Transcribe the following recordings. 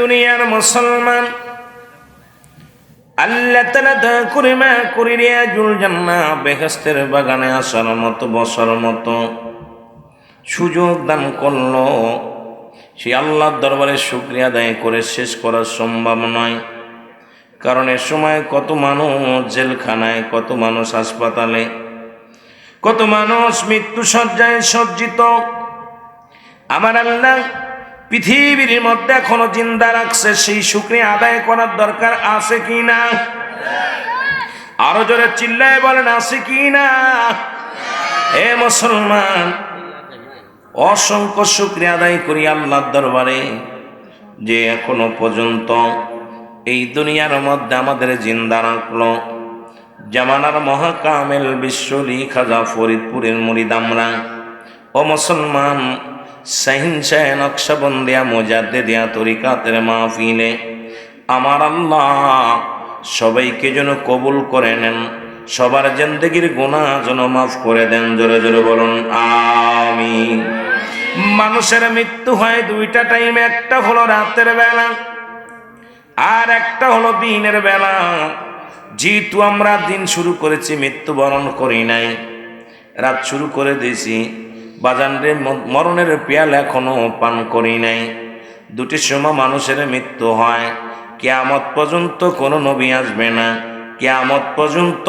দুনিয়ার মুসলমান, আল্লাহ তালা দয়া করে মা করে জুল জান্না বেহেস্তের বাগানে আসার মতো, বসার মতো সুযোগ দান করল। সে আল্লাহর দরবারে শুক্রিয়া আদায় করে শেষ করা সম্ভব নয়। কারণ এ সময় কত মানুষ জেলখানায়, কত মানুষ হাসপাতালে, কত মানুষ মৃত্যু সজ্জায় সজ্জিত। আমার আল্লাহ পৃথিবীর মধ্যে এখনও জিন্দা রাখছে, সেই শুক্রিয়া আদায় করার দরকার আছে কি না? আরও জোরে চিল্লায় বলেন, আছে কি না? এ মুসলমান, অসংখ্য শুক্রিয়া আদায় করি আল্লাহর দরবারে যে এখনও পর্যন্ত এই দুনিয়ার মধ্যে আমাদের জিন্দা রাখল। জামানার মহাকামেল বিশ্বলি খাজা ফরিদপুরের মুরিদ আমরা। ও মুসলমান সাহিংসায় নকশাবন্দিয়া মোজাদ্দে দিয়া তরিকাতের মাহফিলে। আমার আল্লাহ সবাইকে যেন কবুল করে নেন, সবার জেন্দেগির গুণা যেন মাফ করে দেন, জোরে জোরে বলুন আমি মানুষের মৃত্যু হয় দুইটা টাইম, একটা হলো রাতের বেলা আর একটা হলো দিনের বেলা। যেহেতু আমরা দিন শুরু করেছি, মৃত্যুবরণ করি নাই, রাত শুরু করে দিয়েছি বাজানরে মরণের পেয়াল এখনও পান করি নাই। দুটি সময় মানুষের মৃত্যু হয়। কেয়ামত পর্যন্ত কোনো নবী আসবে না। কেয়ামত পর্যন্ত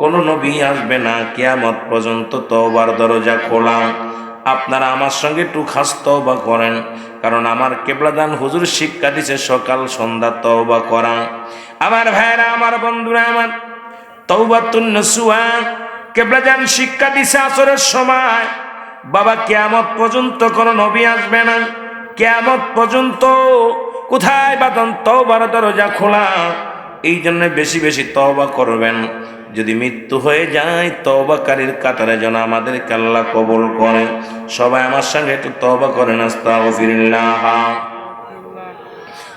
কোনো নবী আসবে না। কেয়ামত পর্যন্ত তওবার দরজা খোলা। আপনারা আমার সঙ্গে একটু খাস তওবা করেন, কারণ আমার কেবলাদান হুজুর শিক্ষা দিছে সকাল সন্ধ্যা তওবা করা। আমার ভাইরা আমার বন্ধুরা, আমার তৌবাতুন নসুয়া, কেবলাদান শিক্ষা দিছে আসরের সময়। বাবা, কেয়ামত পর্যন্ত কোনো নবী আসবে না। কেয়ামত পর্যন্ত কোথায় বাদন তওবার দরজা খোলা। এই জন্য বেশি বেশি তওবা করবেন। যদি মৃত্যু হয়ে যায়, তওবাকারীর কাতারে যেন আমাদের কাল্লা কবল করে। সবাই আমার সঙ্গে একটু তওবা করেন, আস্তাগফিরুল্লাহ।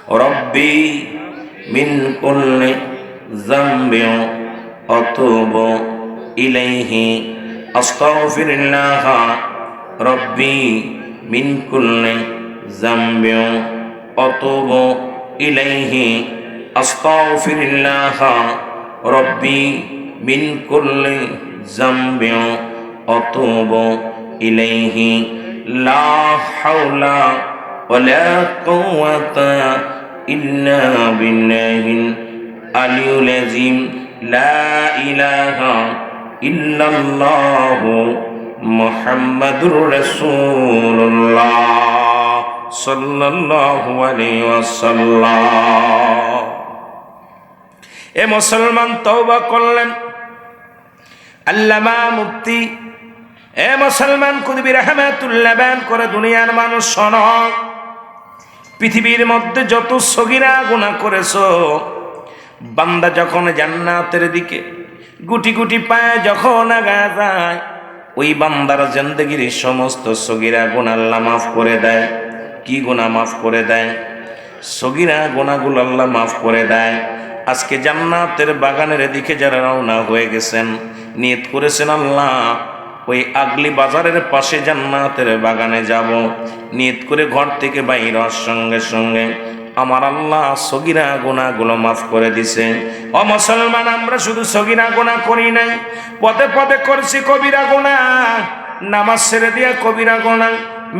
রব্বি মিন কুল্লি যামবি আতুবু ইলাইহি, আস্তাগফিরুল্লাহ। রব্বি মিন কুল্লি যামবি আতুবু ইলাইহি আস্তাগফিরুল্লাহ রব্বি মিন কুল্লি যামবি আতুবু ইলাইহি লা হাওলা ওয়ালা কুওয়াতা ইল্লা বিল্লাহিল আলিয়ুল আযীম লা ইলাহা ইল্লাল্লাহু মুহাম্মাদুর রাসূলুল্লাহ সাল্লাল্লাহু আলাইহি ওয়াসাল্লাম। এ মুসলমান তওবা করলেন। আল্লামা মুফতি, এ মুসলমান কুদবি রহমাতুল্লাহ করে দুনিয়ার মানুষ শোন। পৃথিবীর মধ্যে যত সগিরা গুণা করেছ, বান্দা যখন জান্নাতের দিকে গুটি গুটি পায় যখন আগা যায় ওই বান্দার জিন্দগির সমস্ত সগিরা গুণ আল্লাহ মাফ করে দেয়। কি গুণা মাফ করে দেয়? সগিরা গুণাগুলো আল্লাহ মাফ করে দেয়। আজকে জান্নাতের বাগানের দিকে যারা রওনা হয়ে গেছেন, নিয়ত করেছেন আল্লাহ, ওই আগলি বাজারের পাশে জান্নাতের বাগানে যাব। নিয়ত করে ঘর থেকে বাইর সঙ্গে সঙ্গে আমার আল্লাহ সগিরা গোনাগুলো মাফ করে দিছে ও মুসলমান, আমরা শুধু সগিরা গোনা করি নাই। পদে পদে করছি কবিরা গোনা নামাজ ছেড়ে দিয়া কবিরা গোনা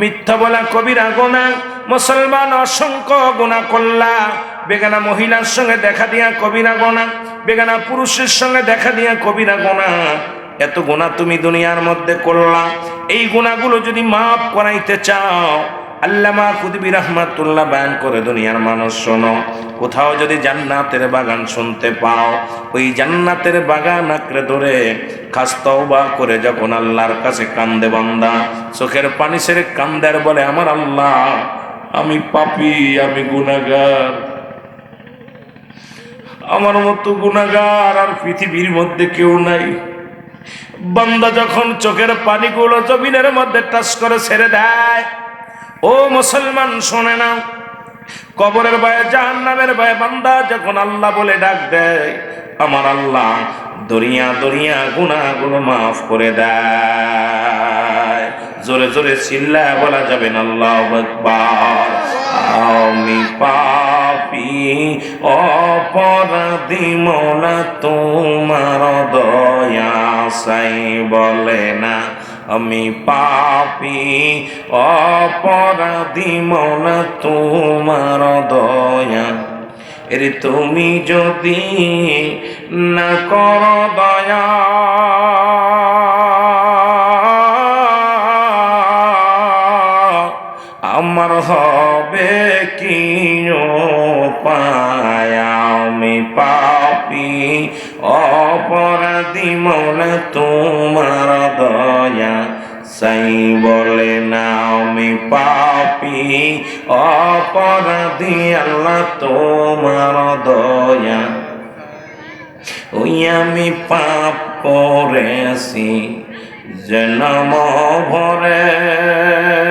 মিথ্যা বলা কবিরা গোনা মুসলমান অসংখ্য গোনা করলা। বেগানা মহিলার সঙ্গে দেখা দিয়া কবিরা গোনা বেগানা পুরুষের সঙ্গে দেখা দিয়া কবিরা গোনা এত গোনা তুমি দুনিয়ার মধ্যে করলা। এই গুণাগুলো যদি মাফ করাইতে চাও আল্লামা কুদবি রহমাতুল্লাহ বায়ান করে, দুনিয়ার মানুষ শোনো, কোথাও যদি জান্নাতের বাগান শুনতে পাও, ওই জান্নাতের বাগান আঁকড়ে ধরে খাস্তবা করে যখন আল্লাহর কাছে কান্দে বান্দা, চোখের পানি সেরে কান্দার বলে, আমার আল্লাহ, আমি পাপি, আমি গুনাগার আমার মতো গুনাগার আর পৃথিবীর মধ্যে কেউ নাই। বান্দা যখন চোখের পানিগুলো জমিনের মধ্যে টাচ করে ছেড়ে দেয় ও মুসলমান, শোনে না। কবরের ভয়ে জাহান নামের ভয়ে বান্দা যখন আল্লাহ বলে ডাক দেয়, আমার আল্লাহ দরিয়া দরিয়া গুণাগুলো মাফ করে দেয়। জোরে জোরে চিল্লা বলা যাবে না, আল্লাহ আমি পা অপরাধী মৌলা, তোমার দয়া সাই বলে না। আমি পাপি, অপরাধী মন তোমার দয়া। এরে তুমি যদি না কর দয়া, আমার হবে কি পায় আমি পাপি অপরাধী মনে, তোমার দয়া। সাই বলে না আমি পাপি, অপরাধী আল্লাহ, তোমার দয়া। ওই আমি পাপ করেছি, জন্ম ভরে।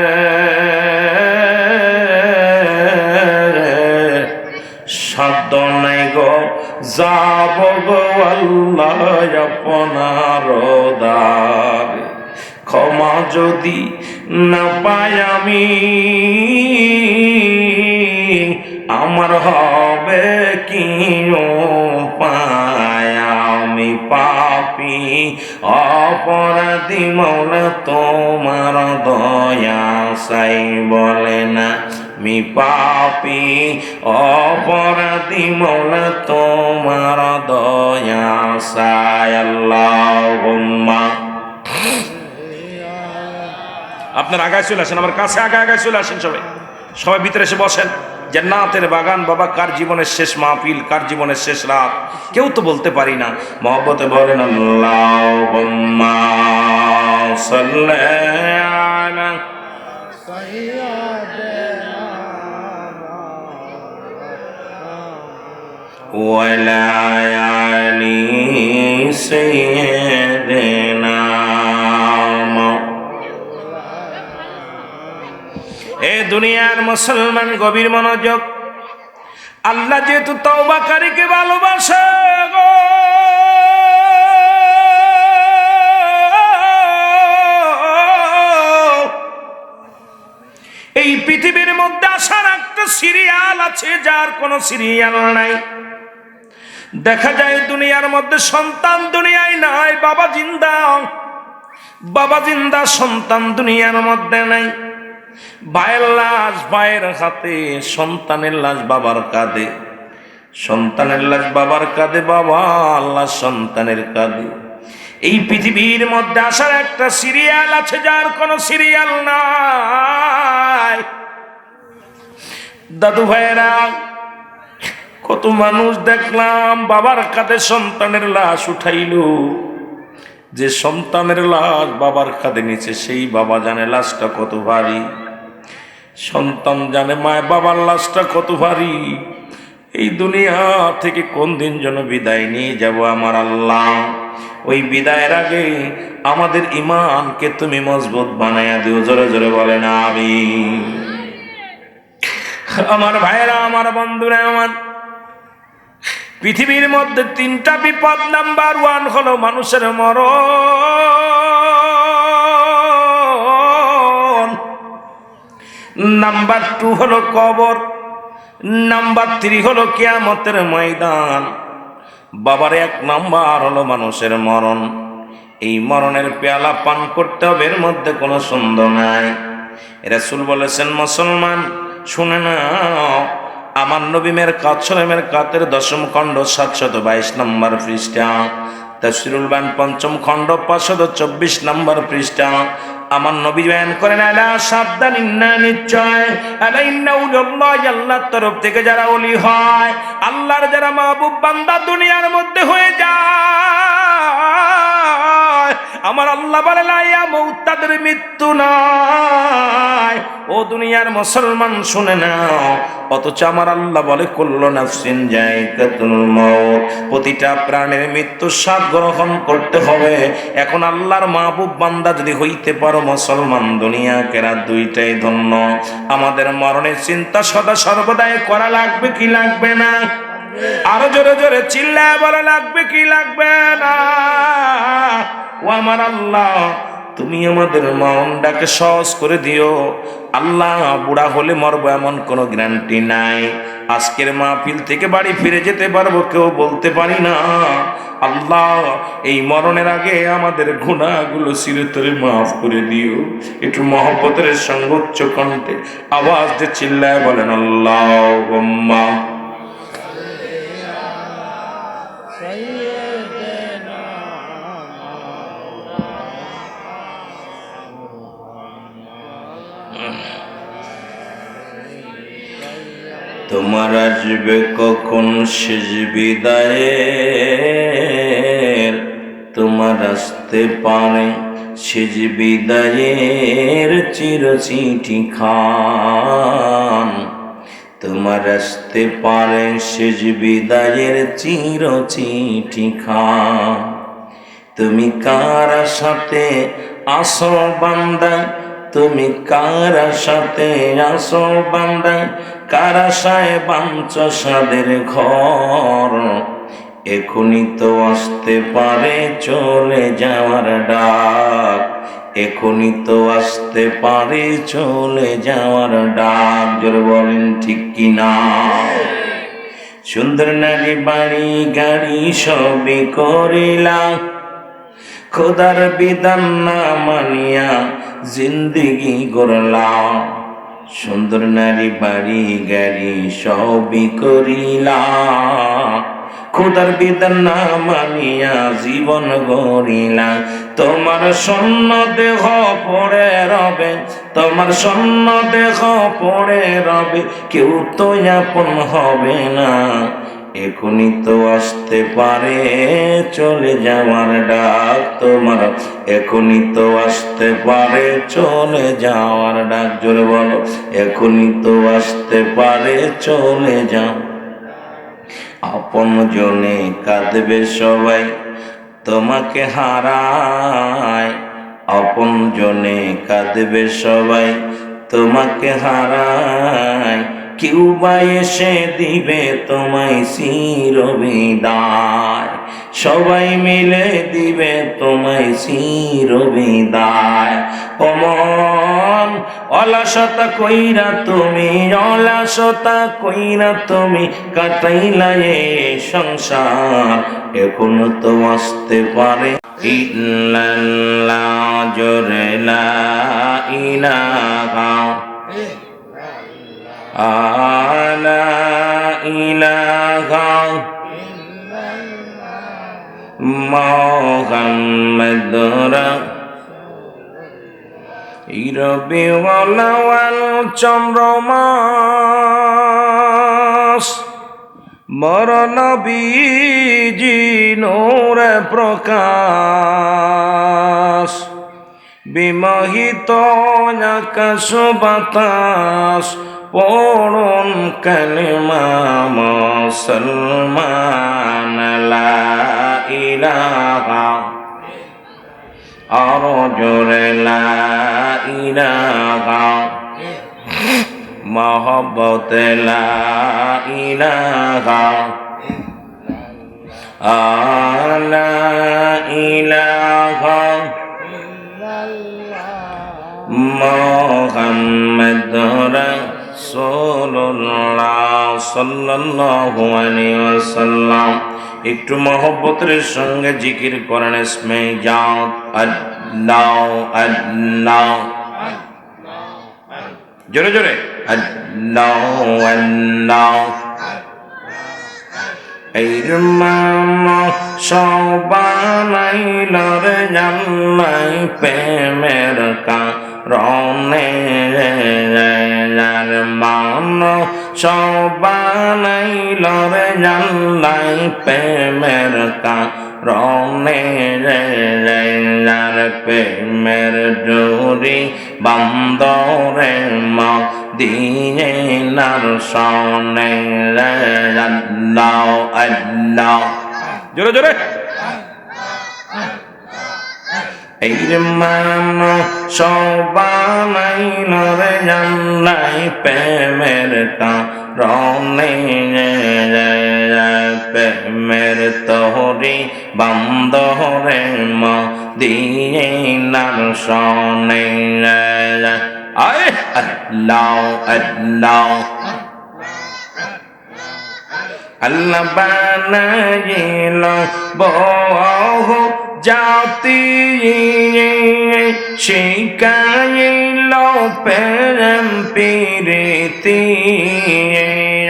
যাব ক্ষমা যদি না পাই আমি, আমার হবে কি আমি পাপি। অপরাধী মৌলা তোমার দয়া সাই বলে না। আমি পাপি অপরাধী মৌলা তোমার দয়া আল্লাহ আপনার আগায় চলে আসেন, আমার কাছে আগে আগায় চলে আসেন সবাই। সবাই ভিতরে এসে বসেন। যে জান্নাতের বাগান, বাবা, কার জীবনের শেষ মাহফিল, কার জীবনের শেষ রাত? কেউ তো বলতে পারি না। মহব্বতে বলেন, আল্লাহুম্মা ওয়ালা আলি এ দুনিয়ার মুসলমান গভীর মনোযোগ। আল্লাহ যেহেতু তওবাকারীকে ভালোবাসে গো। এই পৃথিবীর মধ্যে আসার একটা সিরিয়াল আছে, যার কোনো সিরিয়াল নাই। দেখা যায় দুনিয়ার মধ্যে সন্তান দুনিয়ায় নাই, বাবা জিন্দা। বাবা জিন্দা, সন্তান দুনিয়ার মধ্যে নাই। ভাইয়ের লাশ ভাইয়ের হাতে, সন্তানের লাশ বাবার কাঁধে। সন্তানের লাশ বাবার কাঁধে, বাবা আল্লাহ সন্তানের কাঁধে। এই পৃথিবীর মধ্যে আসার একটা সিরিয়াল আছে, যার কোনো সিরিয়াল নাই। দাদু ভাইয়েরা মানুষ দেখলাম, বাবার কাঁধে সন্তানের লাশ উঠাইল। যে সন্তানের লাশ বাবার কাঁধে নিচে, সেই বাবা জানে লাশটা কত ভারী। সন্তান জানে মায় বাবার লাশটা কত ভারী। এই দুনিয়া থেকে কোন দিন যেন বিদায় নিয়ে যাব আমার আল্লাহ? ওই বিদায়ের আগে আমাদের ইমানকে তুমি মজবুত বানাইয়া দিও, জোরে জোরে বলে না আমি আমার ভাইয়েরা, আমার বন্ধুরা, আমার পৃথিবীর মধ্যে তিনটা বিপদ নাম্বার ওয়ান হলো মানুষের মরণ। নাম্বার টু হলো কবর। নাম্বার থ্রি হলো কেয়ামতের ময়দান। বাবার এক নাম্বার হলো মানুষের মরণ। এই মরণের পেয়ালা পান করতে হবে, এর মধ্যে কোনো সন্দেহ নাই। রাসূল বলেছেন, মুসলমান, শুনে না আমার নবীমের কাছরেমের কাতের দশম খণ্ড, সাতশত বাইশ নম্বর পৃষ্ঠা। তসরুল বান পঞ্চম খণ্ড, পাঁচশত চব্বিশ নম্বর পৃষ্ঠা। আমার নবী বয়ান করেন, আলা সাবধান, ইন্না নিশ্চয়। আলা ইন্না উল্লাহ আল্লাহর তরফ থেকে যারা ওলি হয়, আল্লাহর যারা মাহবুব বান্দা দুনিয়ার মধ্যে হয়ে যায়। আমার আল্লাহ বলে লাইয়া মৌত তাদের মৃত্যু নয় ও দুনিয়ার মুসলমান, শুনে নাও। অথচ আমার আল্লাহ বলে নাফসিন যায় মৌত প্রতিটা প্রাণের মৃত্যু স্বাদ গ্রহণ করতে হবে। এখন আল্লাহর মাহবুব বান্দা যদি হইতে পারো, মুসলমান দুনিয়া কেরা দুইটাই ধন্য। আমাদের মরণের চিন্তা সদা সর্বদাই করা লাগবে কি লাগবে না? আরও জোরে জোরে চিল্লায় বলা, লাগবে কি লাগবে না? ও আমার আল্লাহ তুমি আমাদের মনটাকে সহজ করে দিও। আল্লাহ বুড়া হলে মরবো এমন কোনো গ্যারান্টি নাই। আজকের মাহফিল থেকে বাড়ি ফিরে যেতে পারব কেউ বলতে পারি না। আল্লাহ, এই মরণের আগে আমাদের গুণাগুলো চিরতরে মাফ করে দিও। একটু মহব্বতের সঙ্গে উচ্চ কণ্ঠে আওয়াজ দিয়ে চিল্লায় বলেন আল্লাহ আসবে কখন শেষ বিদায়ের? তোমার আসতে পারে শেষ বিদায়ের চির চিঠি খান। তোমার আসতে পারে শেষ বিদায়ের চির চিঠি খান। তুমি কার সাথে আসো বান্দা তুমি কার সাথে আসো বান্দা কার আশায় বাঞ্চ সাদের ঘর? এখনই তো আসতে পারে চলে যাওয়ার ডাক। এখনই তো আসতে পারে চলে যাওয়ার ডাক। জোর বলেন, ঠিক কিনা? সুন্দর নারী বাড়ি, গাড়ি সবই করিলাম। খোদার বিধান না মানিয়া জিন্দিগি গড়লাম, সুন্দর নারী বাড়ি গাড়ি সবই করিলাম। খোদার বিধান না মানিয়া জীবন গড়িলা তোমার স্বর্ণ দেহ পড়ে রবে, তোমার স্বর্ণ দেহ পড়ে রবে, কেউ তো আপন হবে না। এখনই তো আসতে পারে, চলে যাওয়ার ডাক তোমার। এখনই তো আসতে পারে, চলে যাওয়ার ডাক, জোরে বলো। এখনই তো আসতে পারে, চলে যাও। আপন জনে কাঁদবে সবাই, তোমাকে হারায়। আপন জনে কাঁদবে সবাই, তোমাকে হারায়। কেউ বা এসে দিবে তোমায় চির বিদায় সবাই মিলে দিবে তোমায় চির বিদায় অমন অলসতা কইরা তুমি, অলসতা কইরা তুমি কাটাইলা এ সংসার। এখনও তো আসতে পারে। ইল্লাল্লাহ, জোরে লা ইলাহা আলা ইলাহা মোহাম্মদ ইরবিওয়ালাওয়াল চন্দ্রমাস। মরণ বীজি নোরে প্রকাশ। বিমোহিত আকাশ বাতাস। পড়ুন কালিমা মুসলমান, লা ইলাহা আর জোরে লা ইলাহা মহব্বত, লা আলা ইলাহা মোহাম্মদ রাসূলুল্লাহ একটু মহব্বতের সঙ্গে জিকির করেন, ইসমে যাও, আল্লাহ আল্লাহ। জোরে জোরে। আল্লাহ আল্লাহ। এই মাম সবানাইলর জান্নাই প্রেমের কারণে যার মান সবানাইলর জান্নাই প্রেমের কারণে যার প্রেমের জোরি বান্দরে মা দিয়ে নার সনে আল্লাহ আল্লাহ জোরে জোরে। এই মান সবাই নরে জান্নাই প্রেমের কারণে প্রেমের তোহরি বান্দরে মা দিনার সনে আয় আল্লাহ আল্লাহ আল্লাহ বানাইল বহু জাতি শিকাইল প্রেম প্রীতি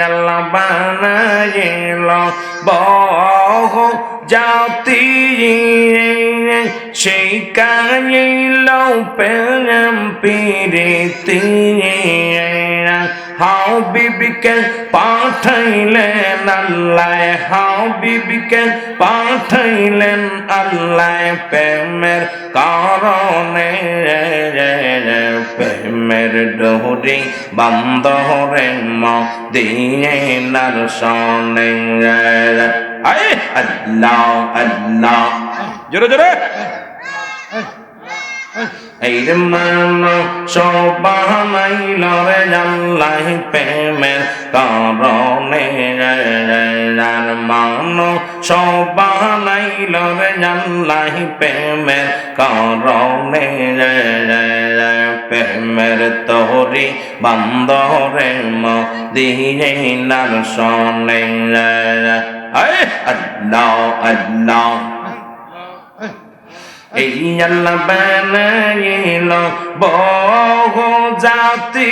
আল্লাহ বানাইল বহু জাতি শিকাইল প্রেম প্রীতি। হাও বিবিকে পাঠাইলেন আল্লাহ, হাও বিবিকে পাঠাইলেন আল্লাহ প্রেমের কারণে। প্রেমের ডোরি বন্ধরে মদিনার সনে আয় আল্লাহ আল্লাহ। জোরে জোরে। এই রে মান সবানাইল রে জাল্লাই প্রেমের কারণে যার মান সবানাইল রে জাল্লাই প্রেমের কারণে প্রেমের তোরি বান্দরে মদিনার সনে আল্লাহ। আল্লাহ বানাইল বহু জাতি।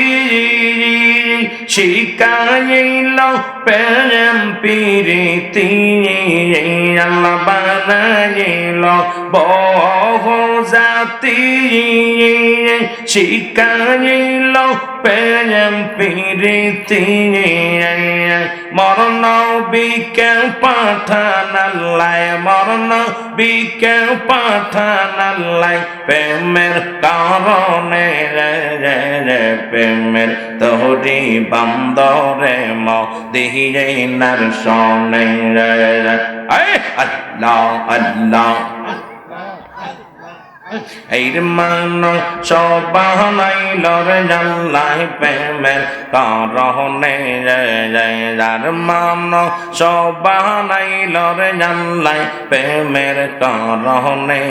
শিকাইল প্রেম প্রীতি, আল্লাহ বানাইল বহু জাতি, শিকাইল প্রেম প্রীতি, মরণ বিকে পাঠান আল্লাহ মরণ বিকে পাঠান আল্লাহ প্রেমের কারণে প্রেমের তোরি বান্দরে ম দিহে নার সনে আল্লাহ আল্লাহ। মান সবানাইল রে জাল্লাই প্রেমের কারণে যার মান সবানাইল রে জাল্লাই প্রেমের কারণে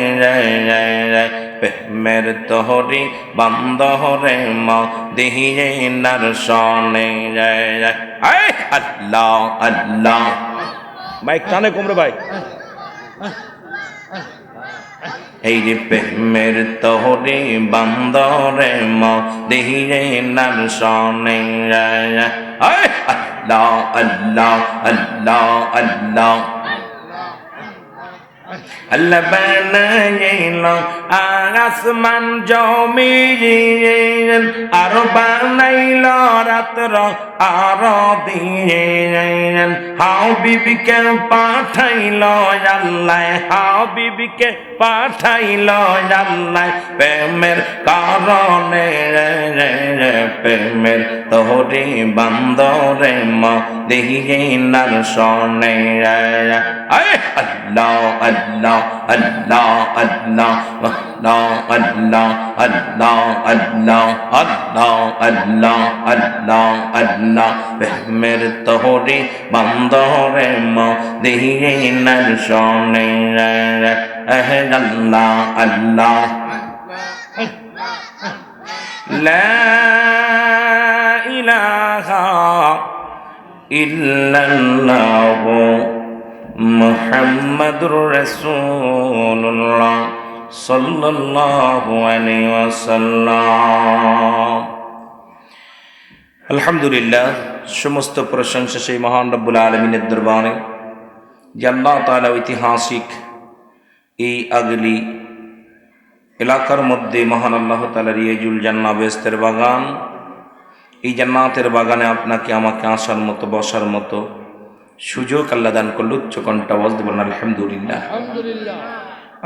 প্রেমের তোহরি বান্দরে ম দিহিয়ে নার সনে আল্লাহ। আল্লাহ বাইক টানে কমরে ভাই। এই যে প্রেমের তোহরে বান্দরে ম দেহিরে নার সনে আল্লাহ আল্লাহ আল্লাহ আল্লাহ। আল্লাহ বানাইল আসমান জমি আর বানাইল রাত্র আর দিয়ে হাও বিবিকে পাঠাইল আল্লাহ হাও বিবিকে পাঠাইল আল্লাহ প্রেমের কারণে প্রেমের তোহরে বান্দরে ম দেহিয়ে নার সনে আল্লাহ আল্লাহ আল্লাহ আল্লাহ আল্লাহ আল্লাহ আল্লাহ তোহরে বান্দরে ম দেহিয়ে আল্লাহ আল্লাহ لا إله إلا الله محمد رسول الله صلى الله عليه وسلم আলহামদুলিল্লাহ সমস্ত প্রশংসা সেই মহান রব্বুল আলমিনের দরবারে যে আল্লাহ তালা ঐতিহাসিক এই আগলি এলাকার মধ্যে মহান আল্লাহ তালার ইয়েজুল জান্না বেস্তের বাগান। এই জান্নাতের বাগানে আপনাকে আমাকে আসার মতো বসার মতো সুযোগ আল্লাহ দান করল উচ্চ কণ্ঠা বলতে বলেন আলহামদুলিল্লাহ।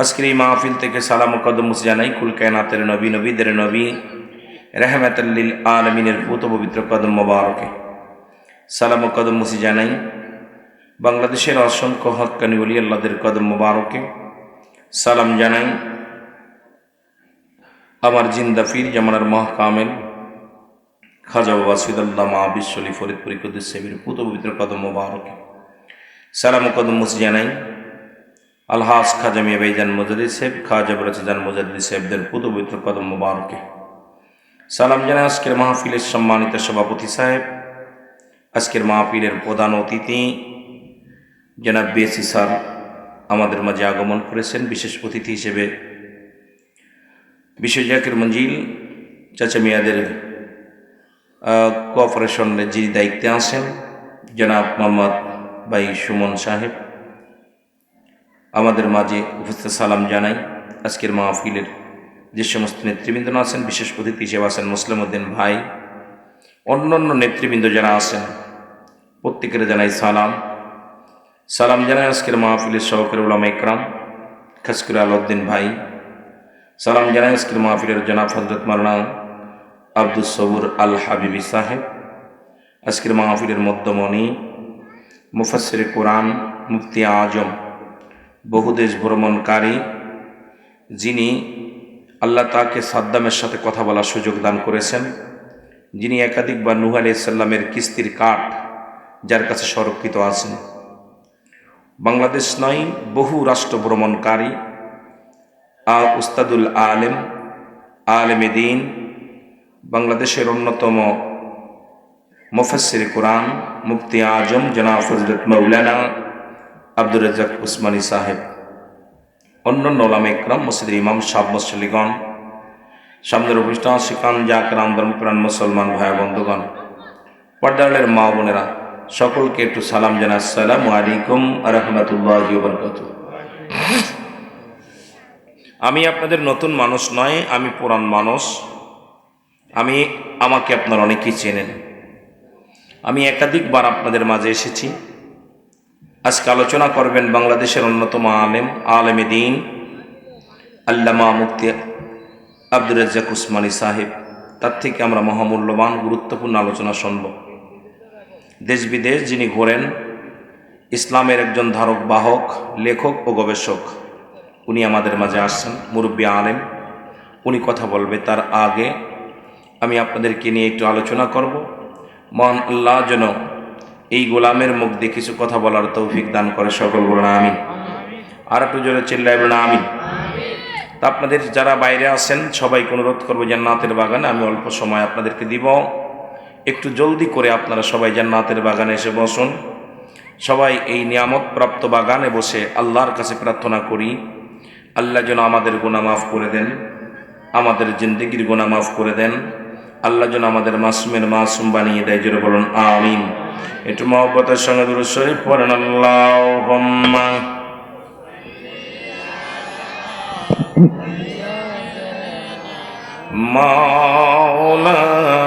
আজকের এই মাহফিল থেকে সালাম ও কদম জানাই কুল কায়নাতের নবী নবীদের নবী রেহমাতাল্লিল আলমিনের ভূত পবিত্র কদম মোবারকে। সালাম ও কদম মুসি জানাই বাংলাদেশের অসংখ্য হক্কানি বলি আল্লাহদের কদম মোবারকে। সালাম জানাই। আমার জিন্দা ফির জামানার মহাকামেল খাজা বাবা সিদুল্লাহ মা বিশ্বলি ফরিদপুরি কুদ্দুস সেবির পুত পবিত্র কদম মোবারকে। সালাম কদম মুসি জানাই। আলহাজ খাজা মিয়া ভাইজান মুজাদ্দিদ সাহেব, খাজা বরাজান মুজাদ্দিদ সাহেবদের পুতপবিত্র কদম মুবারকে। সালাম জানাই আজকের মাহফিলের সম্মানিত সভাপতি সাহেব, আজকের মাহফিলের প্রধান অতিথি জনাব বিএসি স্যার আমাদের মাঝে আগমন করেছেন বিশেষ অতিথি হিসেবে। বিশ্ব জাকির মঞ্জিল, চাচা মিয়াদের কোঅপারেশনের যিনি দায়িত্বে আছেন, জনাব মোহাম্মদ ভাই সুমন সাহেব, আমাদের মাঝে উপস্থিত সালাম জানাই। আজকের মাহফিলের যে সমস্ত নেতৃবৃন্দ আছেন, বিশেষ অতিথি হিসেবে আছেন মুসলিম উদ্দিন ভাই, অন্যান্য নেতৃবৃন্দ যারা আছেন, প্রত্যেকের জানাই সালাম। সালাম জানাই আজকের মাহফিলের সহকারী উলামা ইকরাম খাস করে আলাউদ্দিন ভাই। সালাম জানাই আজকের মাহফিলের জনাব হজরত মারানা আব্দুল সবুর আল হাবিবি সাহেব। আজকের মাহফিলের মধ্যমণি মুফাসির কোরআন, মুফতি আজম বহুদেশ ভ্রমণকারী, যিনি আল্লাহ তাকে সাদ্দামের সাথে কথা বলার সুযোগ দান করেছেন। যিনি একাধিকবার নুহ আলি সাল্লামের কিস্তির কাঠ, যার কাছে সংরক্ষিত আছেন। বাংলাদেশ নয়, বহু রাষ্ট্র ভ্রমণকারী। আ উস্তাদুল আলেম, আলেমে দিন, বাংলাদেশের অন্যতম মুফাসির কোরআন, মুফতি আজম জনাব ফজরত মৌলানা আব্দুর রাজাক উসমানী সাহেব। অন্যান্য ওলাম ইকরাম, মসজিদের ইমাম, সাব মসলিগণ সামনের অভিষ্ঠান শিকান জাকরাম ধর্মপ্রাণ মুসলমান ভাই বন্ধুগণ পর্দারের মা বোনেরা সকলকে একটু সালাম জানা সালাম আলাইকুম রহমতুল্লাহ বরকত আমি আপনাদের নতুন মানুষ নয়, আমি পুরান মানুষ। আমি, আমাকে আপনার অনেকেই চেনেন। আমি একাধিকবার আপনাদের মাঝে এসেছি। আজকে আলোচনা করবেন বাংলাদেশের অন্যতম আলেম, আলেমে দিন, আল্লামা মুক্তি আব্দুর রাজ্জাক উসমানী সাহেব। তার থেকে আমরা মহামূল্যবান, গুরুত্বপূর্ণ আলোচনা শুনব। দেশ বিদেশ যিনি ঘোরেন, ইসলামের একজন ধারক, বাহক, লেখক ও গবেষক, উনি আমাদের মাঝে আসছেন, মুরব্বী আলেম। উনি কথা বলবে তার আগে। আমি আপনাদেরকে নিয়ে একটু আলোচনা করব। মহান আল্লাহ যেন এই গোলামের মুখ দিয়ে কিছু কথা বলার তৌফিক দান করে সকল বলুন আমি আর একটু জোরে চিল্লাই বলুন আমি তা আপনাদের যারা বাইরে আছেন, সবাইকে অনুরোধ করব যে জান্নাতের বাগানে, আমি অল্প সময় আপনাদেরকে দিব। একটু জলদি করে আপনারা সবাই জান্নাতের বাগানে এসে বসুন। সবাই এই নিয়ামত প্রাপ্ত বাগানে বসে আল্লাহর কাছে প্রার্থনা করি। আল্লাহ যেন আমাদের গোনা মাফ করে দেন, আমাদের জিন্দগির গোনা মাফ করে দেন। আল্লাহ যেন আমাদের মাসুমের মাসুম বানিয়ে দেয় যেন বলুন, আমিন। একটু মহব্বতের সঙ্গে দূর শরীফ পড়েন আল্লাহ মোহাম্মদ